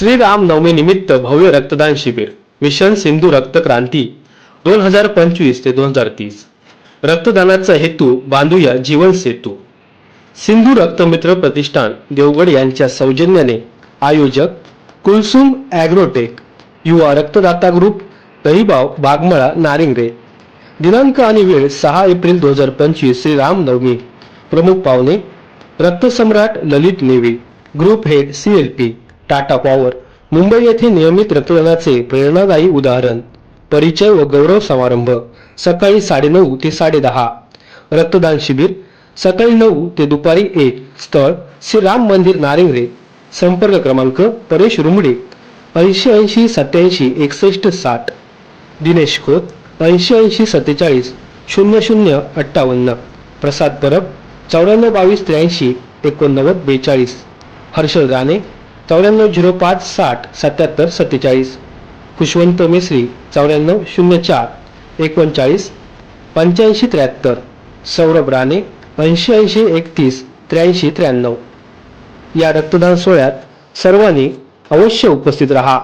श्रीराम नवमी निमित्त भव्य रक्तदान शिबिर मिशन सिंधू रक्त क्रांती दोन हजार पंचवीस ते दोन हजार तीस. रक्तदानाचा हेतू बांधूया जीवन सेतू. सिंधू रक्तमित्र प्रतिष्ठान देवगड यांच्या सौजन्याने आयोजक कुलसुम ॲग्रोटेक युवा रक्तदाता ग्रुप दहिबाव बागमळा नारिंगरे. दिनांक आणि वेळ सहा एप्रिल दोन हजार पंचवीस श्री रामनवमी प्रमुख पाहुणे रक्तसम्राट Lalit navy group head C L P. Tata power Mumbai येथे नियमित रक्तदानाचे प्रेरणादायी उदाहरण परिचय व गौरव समारंभ सकाळी साडेनऊ ते साडेदहा. रक्तदान शिबिर सकाळी नऊ ते दुपारी एक. स्थळ श्री राम मंदिर नारिंगरे. संपर्क क्रमांक परेश रुमडे ऐंशी ऐंशी सत्याऐंशी एकसष्ट साठ. दिनेश खोत ऐंशी ऐंशी सत्तेचाळीस शून्य शून्य अठ्ठावन्न. प्रसाद परब चौऱ्याण्णव बावीस त्र्याऐंशी एकोणनव्वद बेचाळीस. हर्षल राणे चौऱ्याण्णव झिरो पाच साठ सत्याहत्तर सत्तेचाळीस. खुशवंत मेसरी चौऱ्याण्णव शून्य चार एकोणचाळीस पंच्याऐंशी त्र्याहत्तर. सौरभ राणे ऐंशी ऐंशी एकतीस त्र्याऐंशी त्र्याण्णव. या रक्तदान सोहळ्यात सर्वांनी अवश्य उपस्थित रहा.